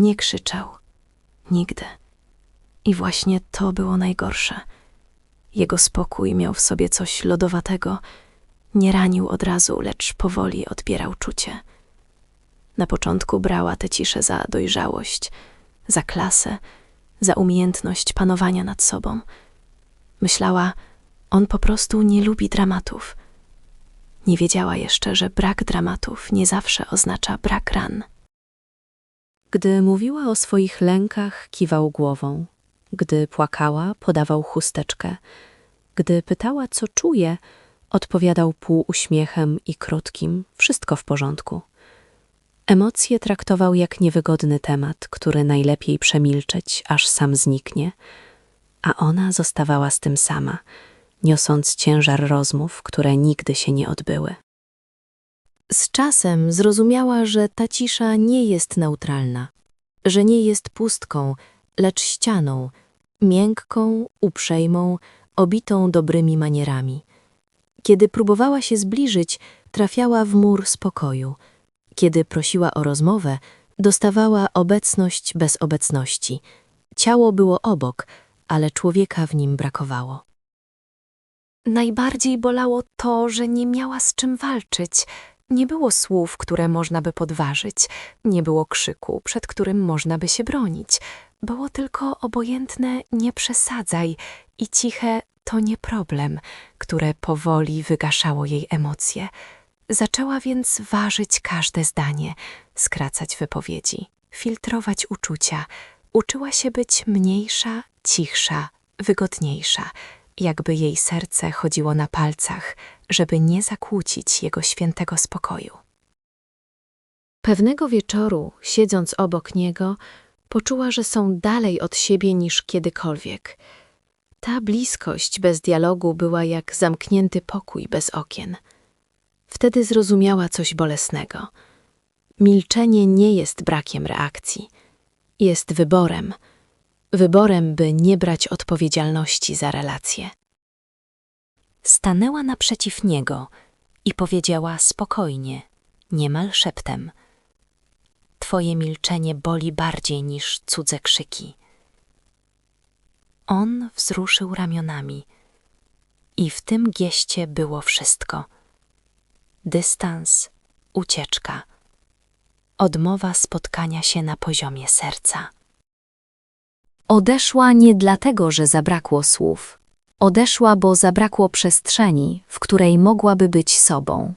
Nie krzyczał. Nigdy. I właśnie to było najgorsze. Jego spokój miał w sobie coś lodowatego. Nie ranił od razu, lecz powoli odbierał czucie. Na początku brała tę ciszę za dojrzałość, za klasę, za umiejętność panowania nad sobą. Myślała, on po prostu nie lubi dramatów. Nie wiedziała jeszcze, że brak dramatów nie zawsze oznacza brak ran. Gdy mówiła o swoich lękach, kiwał głową. Gdy płakała, podawał chusteczkę. Gdy pytała, co czuje, odpowiadał półuśmiechem i krótkim: wszystko w porządku. Emocje traktował jak niewygodny temat, który najlepiej przemilczeć, aż sam zniknie, a ona zostawała z tym sama, niosąc ciężar rozmów, które nigdy się nie odbyły. Z czasem zrozumiała, że ta cisza nie jest neutralna, że nie jest pustką, lecz ścianą, miękką, uprzejmą, obitą dobrymi manierami. Kiedy próbowała się zbliżyć, trafiała w mur spokoju. Kiedy prosiła o rozmowę, dostawała obecność bez obecności. Ciało było obok, ale człowieka w nim brakowało. Najbardziej bolało to, że nie miała z czym walczyć. Nie było słów, które można by podważyć, nie było krzyku, przed którym można by się bronić. Było tylko obojętne nie przesadzaj i ciche to nie problem, które powoli wygaszało jej emocje. Zaczęła więc ważyć każde zdanie, skracać wypowiedzi, filtrować uczucia. Uczyła się być mniejsza, cichsza, wygodniejsza, jakby jej serce chodziło na palcach, żeby nie zakłócić jego świętego spokoju. Pewnego wieczoru, siedząc obok niego, poczuła, że są dalej od siebie niż kiedykolwiek. Ta bliskość bez dialogu była jak zamknięty pokój bez okien. Wtedy zrozumiała coś bolesnego. Milczenie nie jest brakiem reakcji, jest wyborem. Wyborem, by nie brać odpowiedzialności za relacje. Stanęła naprzeciw niego i powiedziała spokojnie, niemal szeptem: Twoje milczenie boli bardziej niż cudze krzyki. On wzruszył ramionami i w tym gieście było wszystko: dystans, ucieczka, odmowa spotkania się na poziomie serca. Odeszła nie dlatego, że zabrakło słów. Odeszła, bo zabrakło przestrzeni, w której mogłaby być sobą.